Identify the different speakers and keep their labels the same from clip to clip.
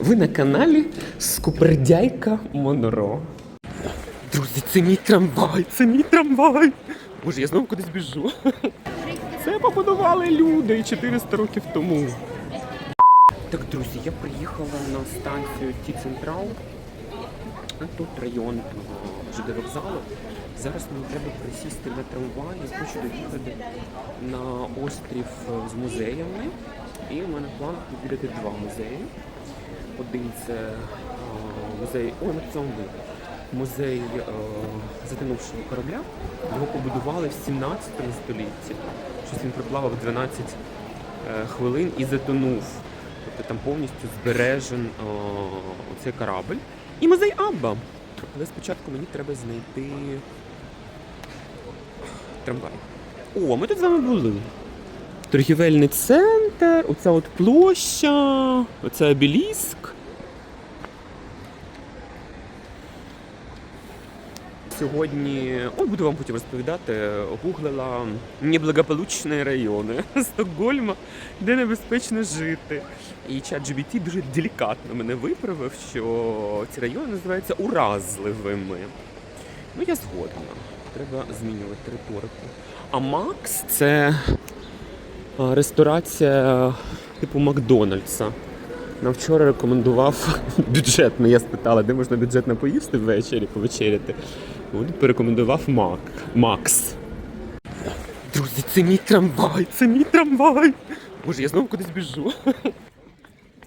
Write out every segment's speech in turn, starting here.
Speaker 1: Ви на каналі Скупердяйка Монро. Друзі, це мій трамвай, це мій трамвай. Боже, я знову кудись біжу. Це побудували люди 400 років тому. Так, друзі, я приїхала на станцію Ті Централ. Тут район ЖД вокзалу. Зараз мені треба присісти на трамвай. Я хочу доїхати на острів з музеями. І в мене план відвідати два музеї. Один це музей. Ой. Музей е, затонувшого корабля. Його побудували в 17 столітті. Щось він приплавав 12 е, хвилин і затонув. Тобто там повністю збережен оцей корабль. І музей Абба. Але спочатку мені треба знайти трамвай. О, ми тут з вами були. Торгівельний центр, оця от площа, оце обеліск. Сьогодні, ой, буду вам потім розповідати, гуглила неблагополучні райони Стокгольма, де небезпечно жити. І чат GBT дуже делікатно мене виправив, що ці райони називаються уразливими. Ну, я згодна. Треба змінювати риторику. А Макс це ресторація типу Макдональдса. Нам вчора рекомендував бюджетно. Я спитала, де можна бюджетно поїсти ввечері, повечеряти. Він порекомендував Мак. Макс. Друзі, це мій трамвай, це мій трамвай. Боже, я знову кудись біжу.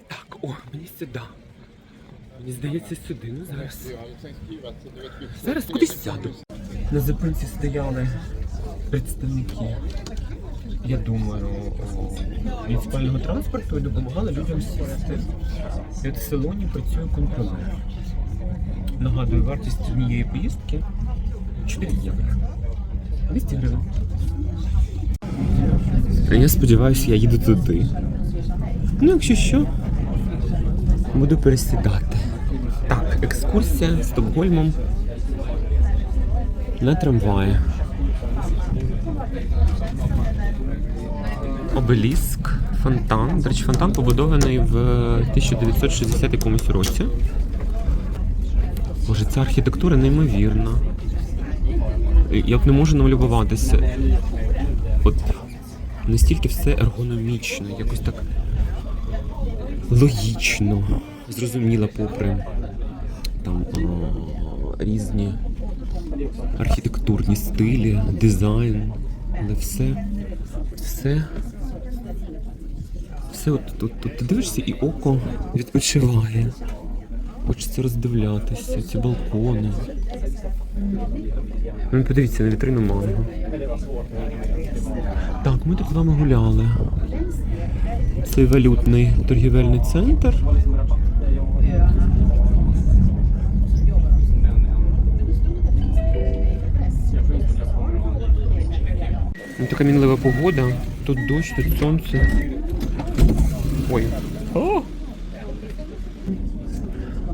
Speaker 1: Так, о, мені сюди. Мені здається, сюди. Ну зараз. Зараз кудись сяду. На зупинці стояли представники, я думаю, муніципального транспорту і допомагали людям сісти. От в салоні працює контролер. Нагадую, вартість однієї поїздки 4 євро. 200 гривень. Я сподіваюся, я їду туди. Ну, якщо що, буду пересідати. Так, екскурсія Стокгольмом на трамваї. Обеліск, фонтан. До речі, фонтан побудований в 1960 якомусь році. Боже, ця архітектура неймовірна. Я б не можу налюбуватися. От настільки все ергономічно, якось так логічно, зрозуміло, попри там а, різні архітектурні стилі, дизайн, але все, все, все от тут, тут ти дивишся і око відпочиває. Хочеться роздивлятися, ці балкони. Ну, подивіться на вітрину манго. Так, ми тут з вами гуляли. Цей валютний торгівельний центр. Ну, така мінлива погода. Тут дощ, тут сонце. Ой. О!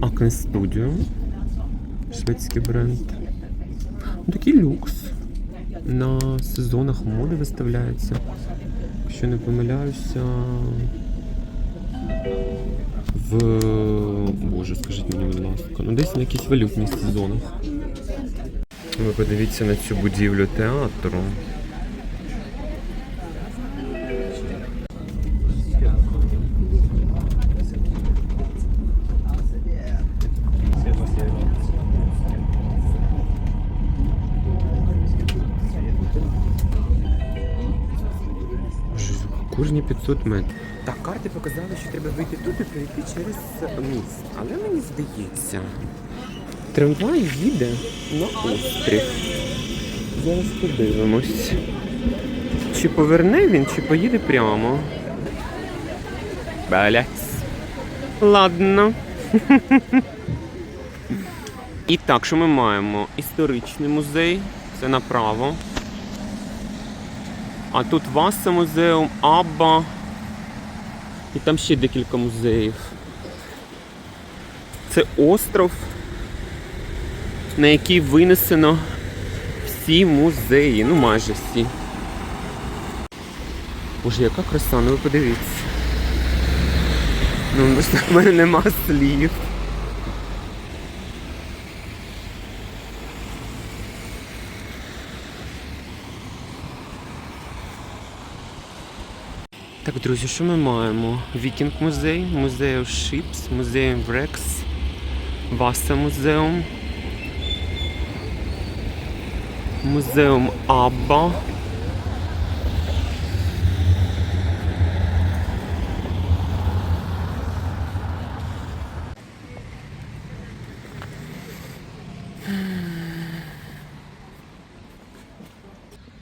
Speaker 1: Acne Studio. Шведський бренд. Ну, такий люкс. На сезонах моди виставляється. Якщо не помиляюся. В. Боже, скажіть мені, будь ласка. Ну десь на якісь валютних сезонах. Ви подивіться на цю будівлю театру. 500 метрів. Так, карти показали, що треба вийти тут і пройти через міст. Але мені здається, трамвай їде на острів. Зараз подивимось. Чи поверне він, чи поїде прямо. Блять. Ладно. І так, що ми маємо? Історичний музей. Це направо. А тут Васа музеум, Абба. І там ще декілька музеїв. Це остров, на який винесено всі музеї. Ну майже всі. Боже, яка краса, ну ви подивіться. Ну, в мене нема слів. Так, друзі, що ми маємо? Вікінг музей, музей Шипс, музей Рекс, Васа музеум, музеум Абба.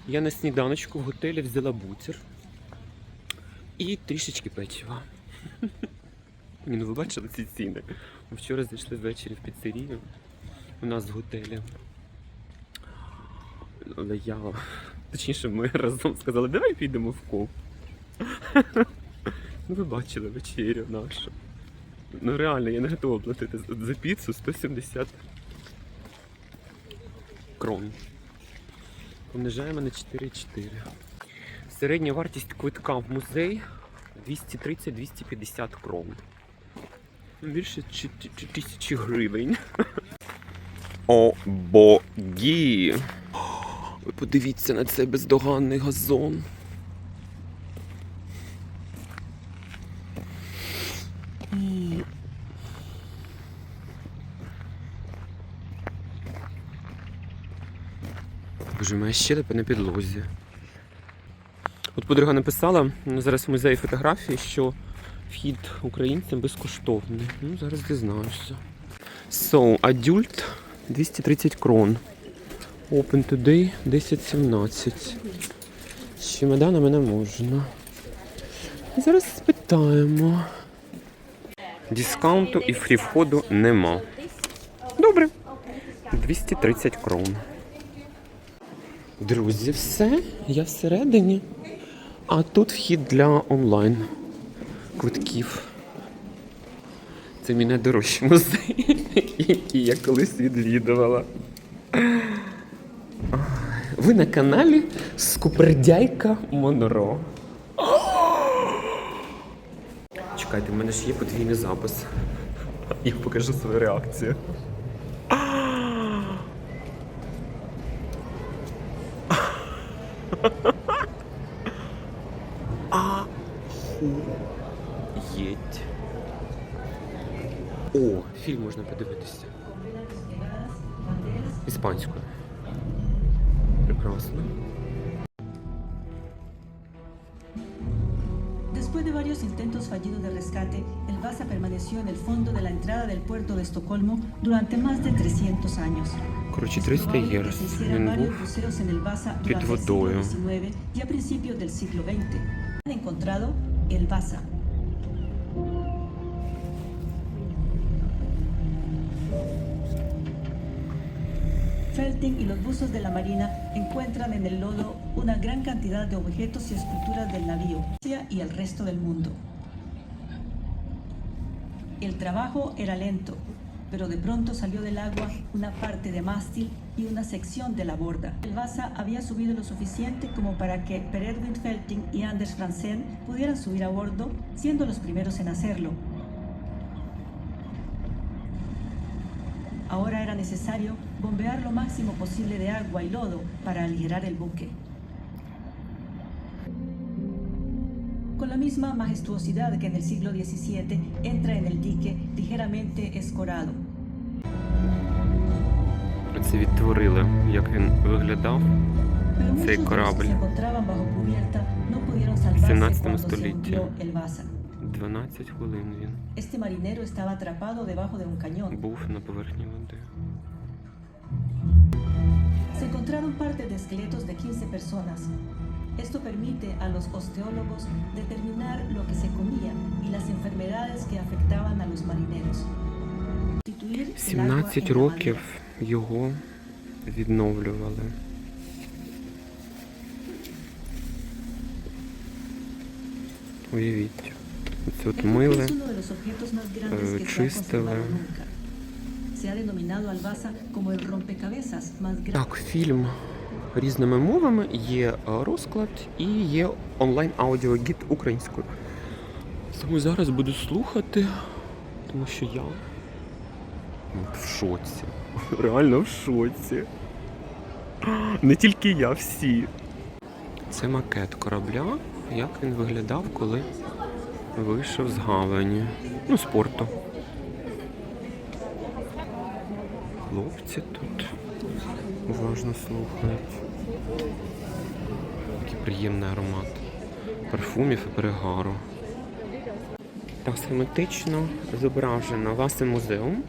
Speaker 1: Я на сніданочку в готелі взяла бутер і трішечки печива. Ну ви бачили ці ціни. Ми вчора зайшли ввечері в піцерію у нас в готелі. Але я, точніше, ми разом сказали, давай підемо в коп. Ну ви бачили вечерю нашу. Ну реально, я не готова платити за- за піцу 170 крон. Помножаємо на 4,4. Середня вартість квитка в музей 230-250 крон. Більше тисячі гривень. О богі! Ви подивіться на цей бездоганний газон. Боже, моя щелепа на підлозі. От подруга написала зараз в музеї фотографії, що вхід українцям безкоштовний. Ну, зараз дізнаюся. So, adult 230 крон. Open today 10.17. З чемоданами не можна. Зараз спитаємо. Дискаунту і фрі входу нема. Добре. 230 крон. Друзі, все, я всередині. А тут вхід для онлайн квитків. Це мій найдорожчий музей, який я колись відвідувала. Ви на каналі Скупердяйка Монро. Чекайте, в мене ж є подвійний запис. Я покажу свою реакцію. Іспанською. Прекрасно.
Speaker 2: Después de varios intentos fallidos de rescate, el Vasa permaneció en el fondo de la entrada del puerto de Estocolmo durante más de 300 años.
Speaker 1: Коротше,
Speaker 2: Es
Speaker 1: 300
Speaker 2: probable
Speaker 1: євро.
Speaker 2: que se hicieran
Speaker 1: Він
Speaker 2: varios
Speaker 1: був.
Speaker 2: buceos en el Vasa
Speaker 1: під
Speaker 2: durante el siglo
Speaker 1: водою.
Speaker 2: XIX y a principios del siglo XX. Han encontrado el Vasa. Y los buzos de la Marina encuentran en el lodo una gran cantidad de objetos y esculturas del navío y el resto del mundo. El trabajo era lento, pero de pronto salió del agua una parte de mástil y una sección de la borda. El Vasa había subido lo suficiente como para que Per Edwin Felting y Anders Franzen pudieran subir a bordo, siendo los primeros en hacerlo. Ahora era necesario bombear lo máximo posible de agua y lodo para aligerar el buque. Con la misma majestuosidad que en el siglo XVII, entra en el dique ligeramente escorado.
Speaker 1: Це відтворили, як він виглядав.
Speaker 2: Pero muchos de los que
Speaker 1: корабль.
Speaker 2: se encontraban bajo cubierta no pudieron salvarse
Speaker 1: 17
Speaker 2: cuando se
Speaker 1: століття.
Speaker 2: hundió el Vasa.
Speaker 1: 12 хвилин він
Speaker 2: Este marinero estaba atrapado debajo de un cañón.
Speaker 1: був на поверхні води.
Speaker 2: Encontraron partes de esqueletos de 15 personas. Esto permite a los osteólogos determinar lo que se comía y las enfermedades que afectaban a los marineros. Sustituir el agua
Speaker 1: 17 років його відновлювали. Уявіть. Це от мили. eh, чистили.
Speaker 2: Se ha denominado al Vasa como el rompecabezas más grande.
Speaker 1: Так, фільм різними мовами, є е, розклад і є онлайн аудіогід українською. Тому зараз буду слухати, тому що я в шоці. Реально в шоці. Не тільки я, всі. Це макет корабля, як він виглядав, коли вийшов з гавані. Ну, з порту. Хлопці тут уважно слухають. Такий приємний аромат парфумів і перегару. Так схематично зображено Васи музеум.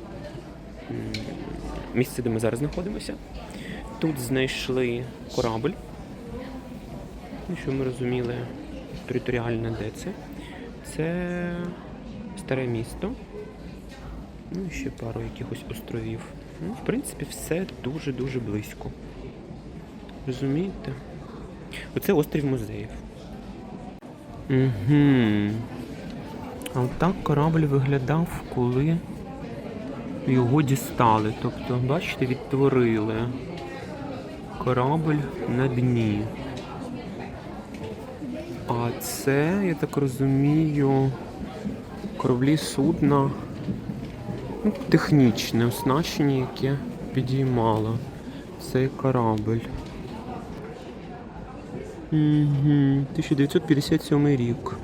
Speaker 1: Місце, де ми зараз знаходимося. Тут знайшли корабль. Ну, Що ми розуміли територіально, де це. Це старе місто. Ну і ще пару якихось островів. Ну, в принципі, все дуже-дуже близько. Розумієте? Оце острів музеїв. Угу. А отак корабль виглядав, коли його дістали. Тобто, бачите, відтворили корабль на дні. А це, я так розумію, кораблі судна технічне оснащення, яке підіймало цей корабль. Угу. 1957 рік.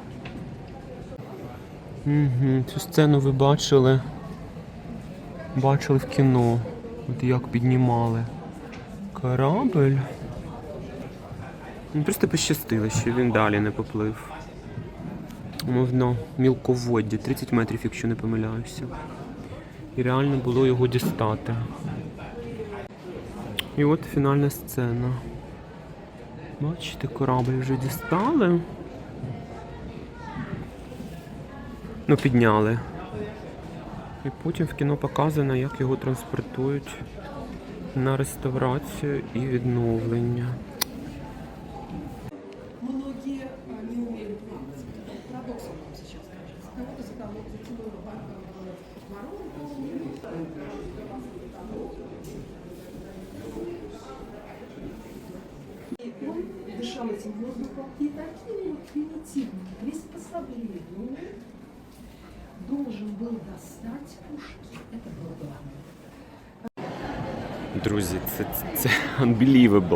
Speaker 1: Угу. Цю сцену ви бачили. Бачили в кіно. От як піднімали корабль. Ну, просто пощастило, що він далі не поплив. Мовно, мілководді, 30 метрів, якщо не помиляюся. І реально було його дістати. І от фінальна сцена. Бачите, корабль вже дістали. Ну, підняли. І потім в кіно показано, як його транспортують на реставрацію і відновлення.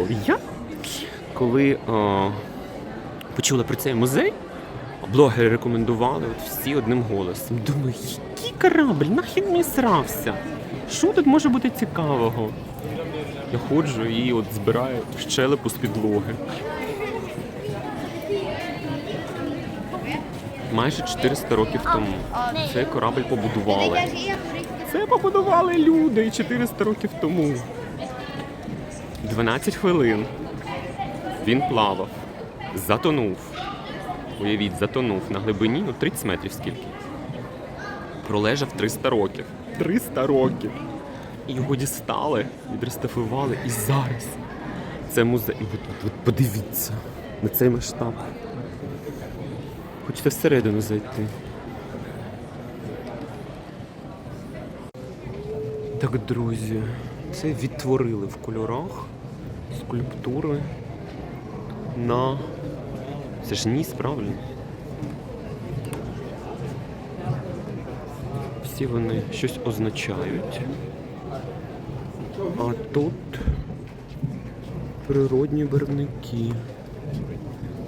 Speaker 1: Я коли о, почула про цей музей, блогери рекомендували от всі одним голосом. Думаю, який корабль, нахід мені срався? Що тут може бути цікавого? Я ходжу і от збираю щелепу з підлоги. Майже 400 років тому цей корабль побудували. Це побудували люди 400 років тому. 12 хвилин. Він плавав, затонув. Уявіть, затонув на глибині, ну 30 метрів скільки. Пролежав 300 років. 300 років. Його дістали, відреставрували. І зараз це музей. От, от, подивіться на цей масштаб. Хочете всередину зайти. Так, друзі, це відтворили в кольорах скульптури на. Це ж ніс, правильно? Всі вони щось означають. А тут природні барвники,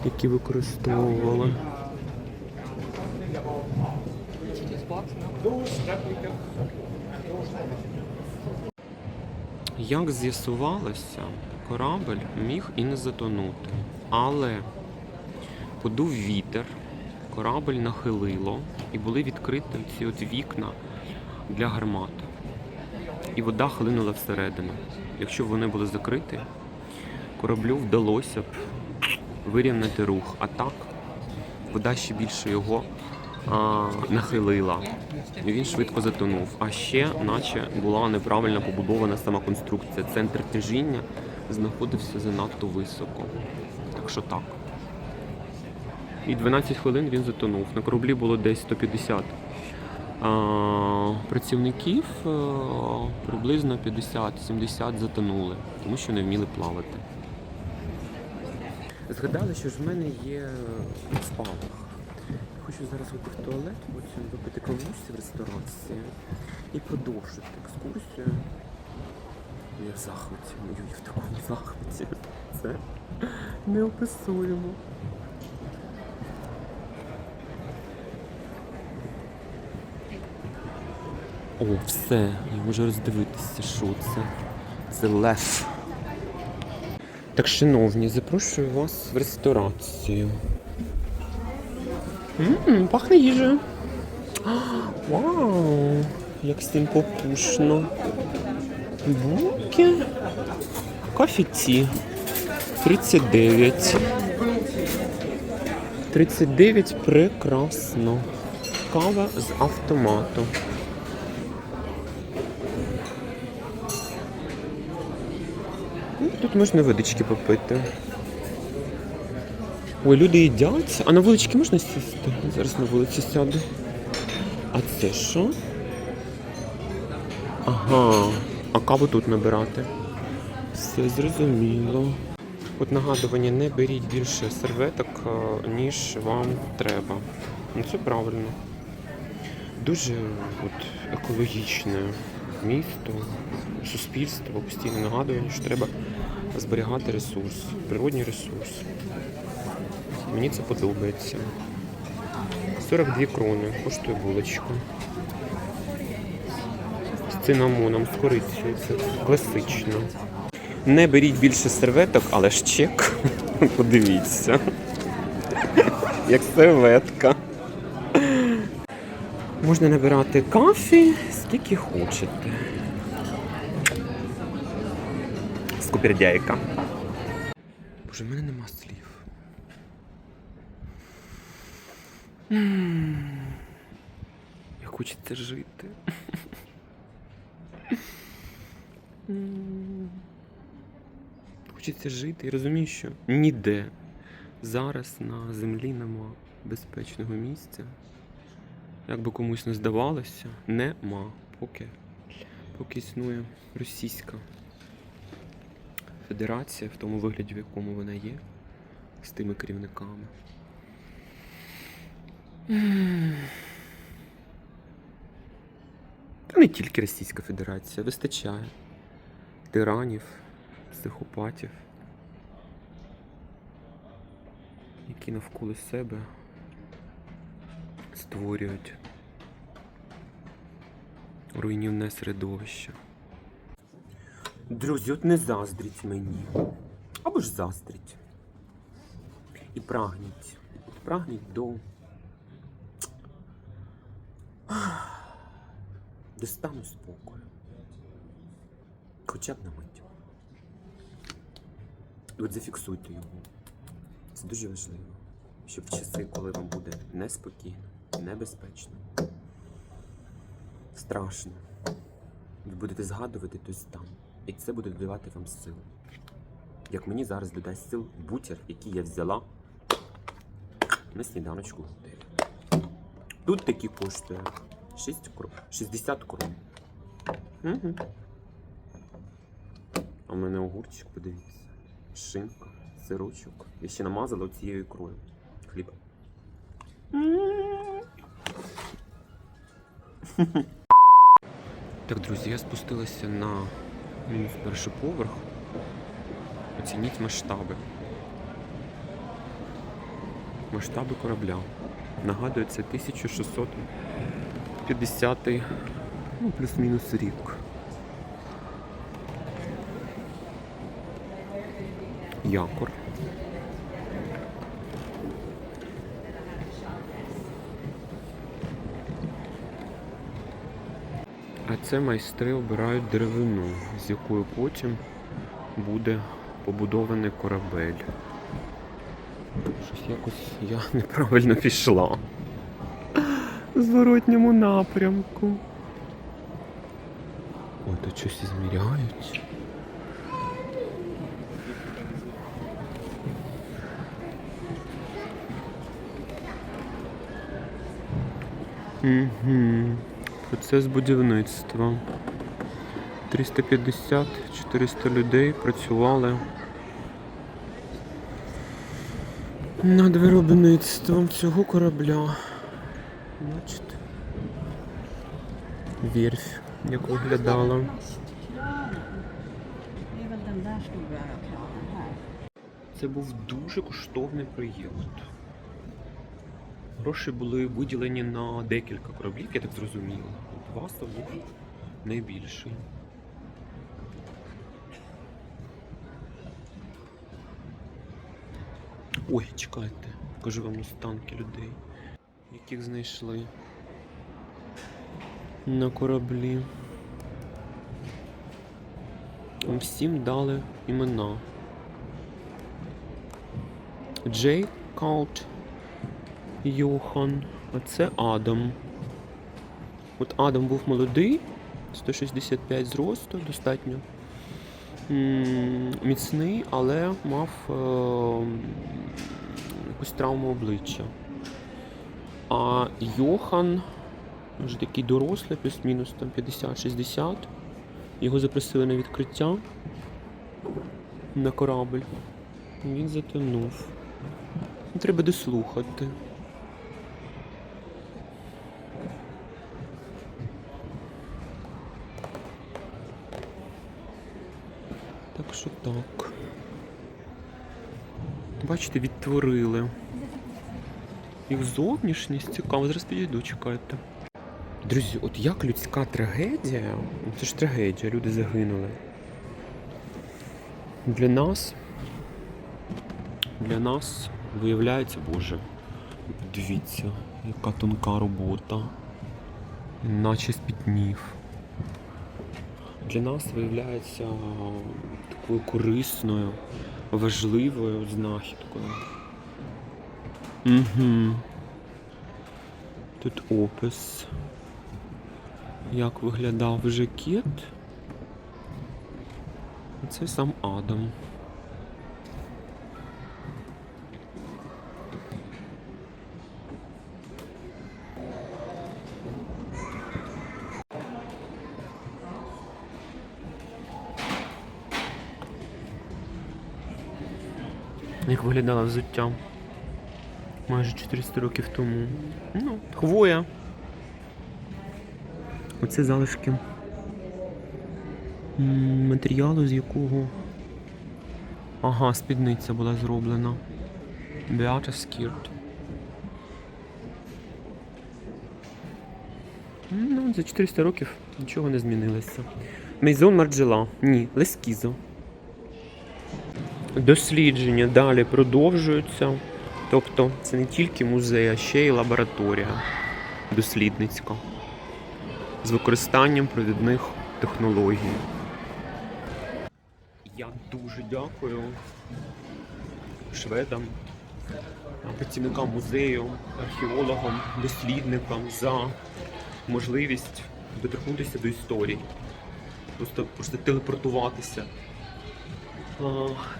Speaker 1: які використовували. Як з'ясувалося, корабль міг і не затонути. Але подув вітер, корабль нахилило і були відкриті ці от вікна для гармат. І вода хлинула всередину. Якщо б вони були закриті, кораблю вдалося б вирівняти рух. А так вода ще більше його а, нахилила. І він швидко затонув. А ще, наче, була неправильно побудована сама конструкція. Центр тяжіння знаходився занадто високо. Так що так. І 12 хвилин він затонув. На кораблі було десь 150 а, працівників, а, приблизно 50-70 затонули, тому що не вміли плавати. Згадали, що ж в мене є спалах. хочу зараз вийти в туалет, потім випити кавусі в ресторації і продовжити екскурсію. Я в захваті, мою я в такому захваті. Це неописуємо. О, все, я можу роздивитися, що це. Це лев. Так, шановні, запрошую вас в ресторацію. Ммм, пахне їжею. Вау! Як всім попушно. Буки. Кофі-ті. 39. 39 прекрасно. Кава з автомату. Ну, Тут можна водички попити. Ой, люди їдять. А на вулички можна сісти? Зараз на вулиці сяду. А це що? Ага. А каву тут набирати. Все зрозуміло. От нагадування, не беріть більше серветок, е, ніж вам треба. Ну це правильно. Дуже от, екологічне місто, суспільство постійно нагадує, що треба зберігати ресурс, природній ресурс. Мені це подобається. 42 крони коштує булочка. З цинамоном, з корицею. Це класично. Не беріть більше серветок, але ж чек. Подивіться. Як серветка. Можна набирати кафі скільки хочете. Скупердяйка. Боже, в мене нема слів. Як хочеться жити. Хочеться жити і розумію, що ніде зараз на землі нема безпечного місця. Як би комусь не здавалося, нема. Поки, поки існує Російська Федерація в тому вигляді, в якому вона є, з тими керівниками. Та не тільки Російська Федерація, вистачає тиранів, психопатів, які навколо себе створюють руйнівне середовище. Друзі, от не заздріть мені. Або ж заздріть. І прагніть. Прагніть до. До стану спокою. Хоча б на мить. І от зафіксуйте його. Це дуже важливо. Щоб в часи, коли вам буде неспокійно, небезпечно, страшно, ви будете згадувати той стан. І це буде додавати вам сил. Як мені зараз додасть сил бутер, який я взяла на сніданочку готелі. Тут такі коштує 6 крон, 60 крон. Угу. А в мене огурчик, подивіться. Шинка, сирочок. Я ще намазала цією ікрою. Хліб. Так, друзі, я спустилася на мінус перший поверх. Оцініть масштаби. Масштаби корабля. Нагадую, це 1650 ну, плюс-мінус рік. Якор. А це майстри обирають деревину, з якою потім буде побудований корабель. Щось якось я неправильно пішла. В зворотньому напрямку. Ой, тут щось зміряють. Угу. Процес будівництва. 350-400 людей працювали над виробництвом цього корабля. Бачите? Вірфь, як виглядала. Це був дуже коштовний проєкт. Гроші були виділені на декілька кораблів, я так зрозумів. От Васа був найбільший. Ой, чекайте, покажу вам останки людей, яких знайшли на кораблі. Всім дали імена. Джей Каут Йохан. А це Адам. От Адам був молодий, 165 зросту, достатньо міцний, але мав е, якусь травму обличчя. А Йохан вже такий дорослий, плюс-мінус там 50-60. Його запросили на відкриття на корабль. Він затонув. Треба дослухати. Так. Бачите, відтворили. Їх зовнішність цікаво, зараз підійду, чекайте. Друзі, от як людська трагедія, це ж трагедія, люди загинули. Для нас для нас виявляється, Боже, дивіться, яка тонка робота, наче спітнів. Для нас виявляється такою корисною, важливою знахідкою. Угу. Тут опис, як виглядав жакет. Це сам Адам. Як виглядало взуття майже 400 років тому. Ну, хвоя. Оце залишки матеріалу, з якого. Ага, спідниця була зроблена. Beata Skirt. Ну, за 400 років нічого не змінилося. Мейзон Марджела. Ні, Лескізо. Дослідження далі продовжуються. Тобто це не тільки музей, а ще й лабораторія дослідницька з використанням провідних технологій. Я дуже дякую шведам, працівникам музею, археологам, дослідникам за можливість доторкнутися до історії, просто, просто телепортуватися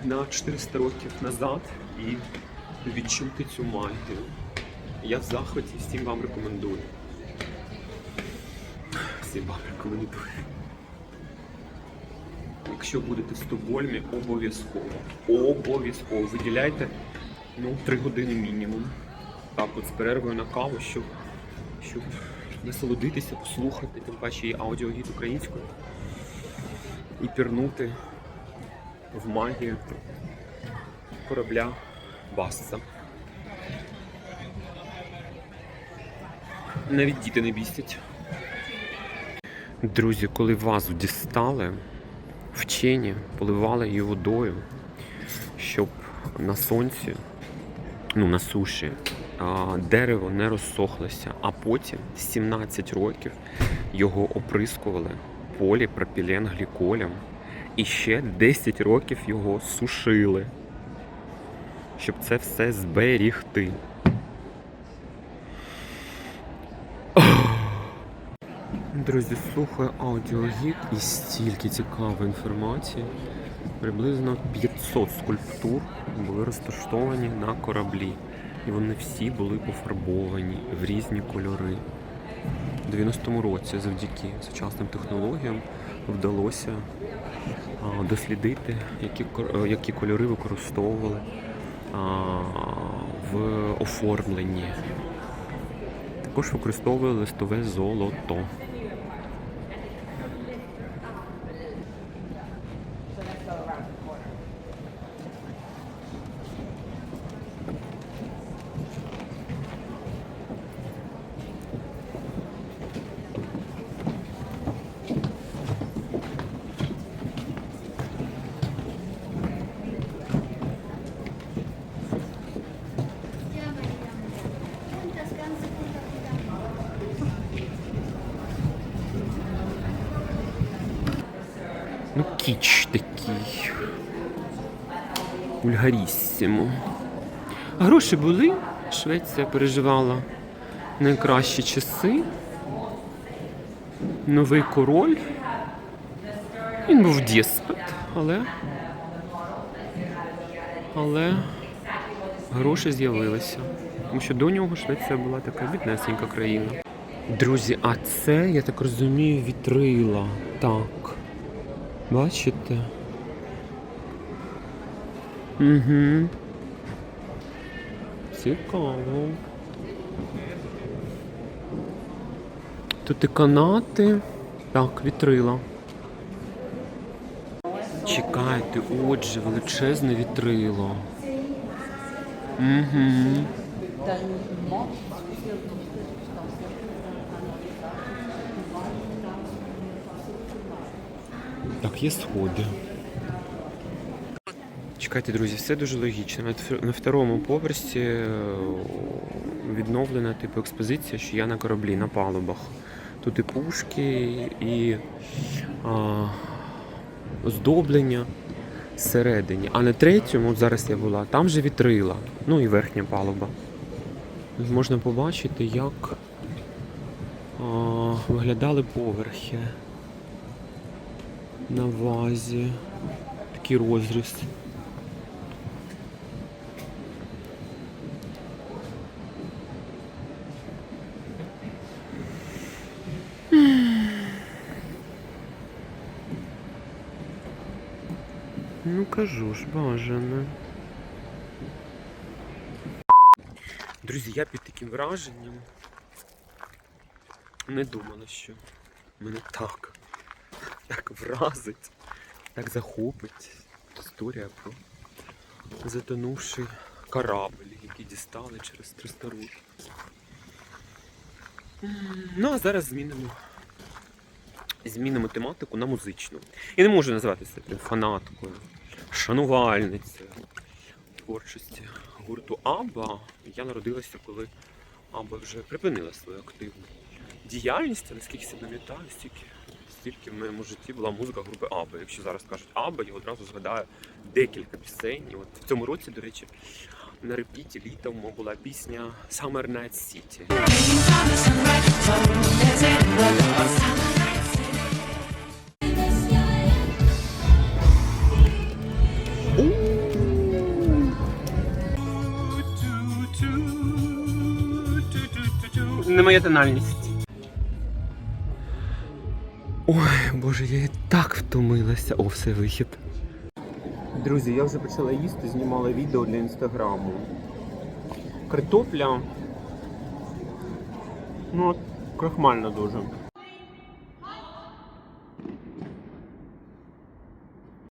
Speaker 1: на 400 років назад і відчути цю магію. Я в захваті, всім вам рекомендую. Всім вам рекомендую. Якщо будете в Стокгольмі, обов'язково. Обов'язково виділяйте ну, 3 години мінімум. Так, от з перервою на каву, щоб, щоб насолодитися, послухати, тим паче є аудіогід українською. І пірнути в магію корабля Басса. Навіть діти не бісять. Друзі, коли вазу дістали, вчені поливали її водою, щоб на сонці, ну на суші, дерево не розсохлося, а потім 17 років його оприскували поліпропіленгліколем і ще 10 років його сушили, щоб це все зберігти. Друзі, слухаю аудіогід і стільки цікавої інформації. Приблизно 500 скульптур були розташовані на кораблі. І вони всі були пофарбовані в різні кольори. У 90-му році завдяки сучасним технологіям вдалося дослідити, які, е, які кольори використовували в оформленні. також використовували листове золото. Кіч такий. Вульгаріссимо. Гроші були. Швеція переживала найкращі часи. Новий король. Він був деспот, але. Але гроші з'явилися. Тому що до нього Швеція була така біднесенька країна. Друзі, а це, я так розумію, вітрила. Так. Бачите? Угу. Цікаво. Тут і канати. Так, вітрила. Чекайте, отже, величезне вітрило. Угу. Так, є сходи. Чекайте, друзі, все дуже логічно. На второму поверсі е, відновлена типу експозиція, що я на кораблі, на палубах. Тут і пушки, і а, оздоблення всередині. А на третьому, от зараз я була, там же вітрила, ну і верхня палуба. Можна побачити, як а, виглядали поверхи на вазі. Такий розріз. Ну кажу ж, бажано. Друзі, я під таким враженням не думала, що мене так, так вразить, так захопить історія про затонувший корабль, який дістали через 300 років. Ну, а зараз змінимо. Змінимо тематику на музичну. Я не можу назвати себе фанаткою, шанувальницею творчості гурту Аба. Я народилася, коли Аба вже припинила свою активну діяльність, наскільки я пам'ятаю, стільки, стільки в моєму житті була музика групи Аба. Якщо зараз кажуть Аба, я одразу згадаю декілька пісень. От в цьому році, до речі, на репіті літом була пісня Summer Night City. Не моя тональність. Боже, я і так втомилася. О, все вихід. Друзі, я вже почала їсти, знімала відео для інстаграму. Картопля. Ну, крахмальна дуже.